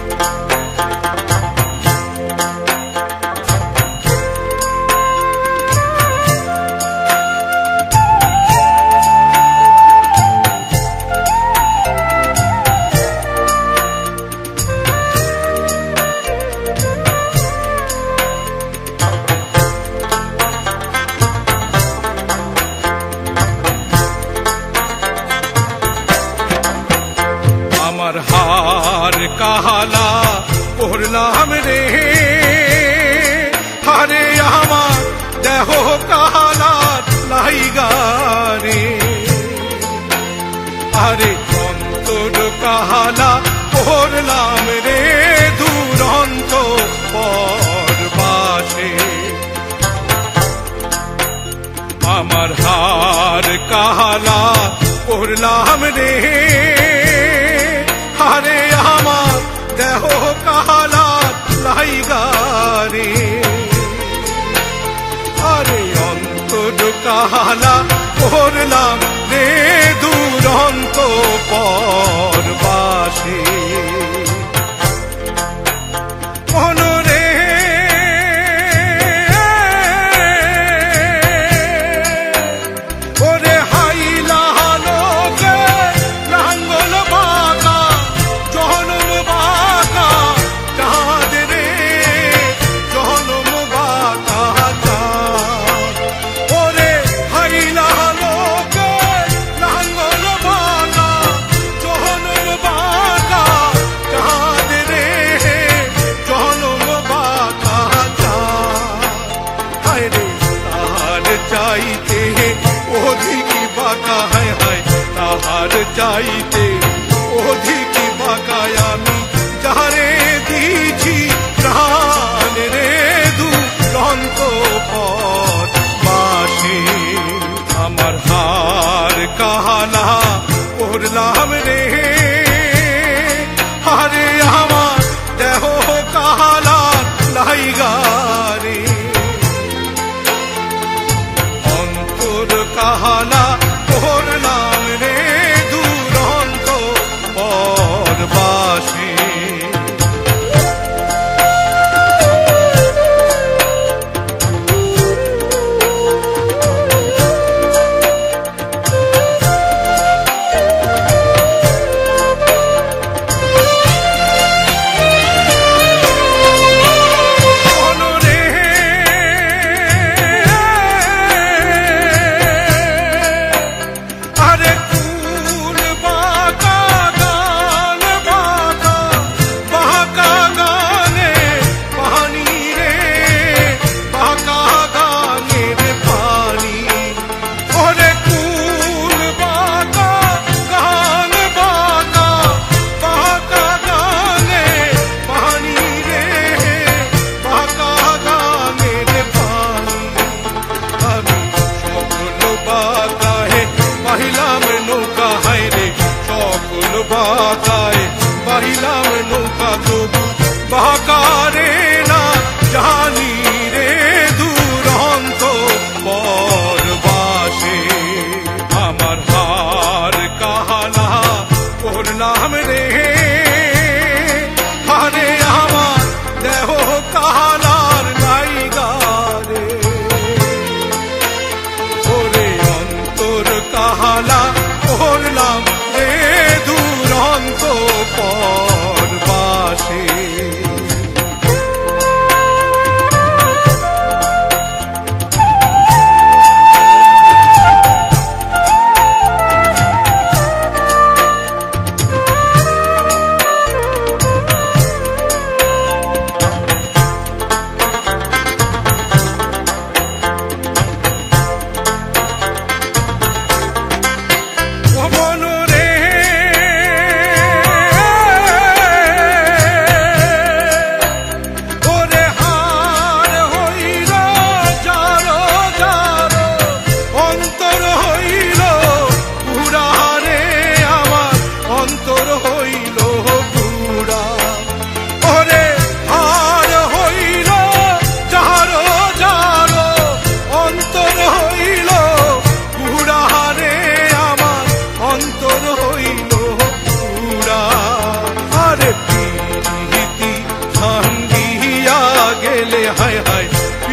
আমার কাহালা, পড়লাম রে। হারে আমার দেহ কাহালা লাইগারে আরে অন্তর কাহালা, পড়লাম রে। দুরন্ত পরবাসে আমার হার কাহালা, পড়লাম রে। হারে লাইগারে আরে অন্তর কাহালা করলাম রে দুরন্ত পরবাসে। চাইতে অধিক বাঁকা হায় হায় তাহার চাইতে অধিক বাঁকায় আমি যারে দিছি প্রাণ রে দুরন্ত পথ বাসে আমার হার কাহালা পড়লাম রে অন্তর மகாலா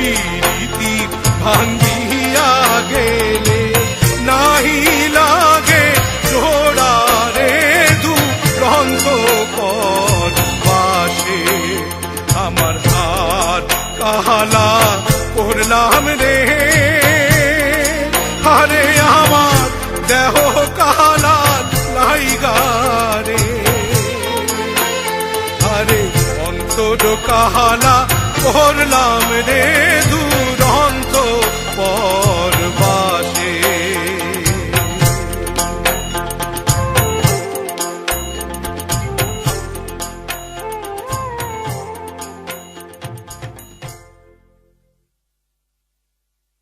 সেই রীতি ভাঙ্গিয়া গেলে নাহি লাগে জোড়ারে দু রন্ত পাশে। আমার হাত কাহালা করলাম রে। আরে আমার দেহ কাহালা লাইগা রে। আরে অন্তর কাহালা ওর নাম রে ধূপ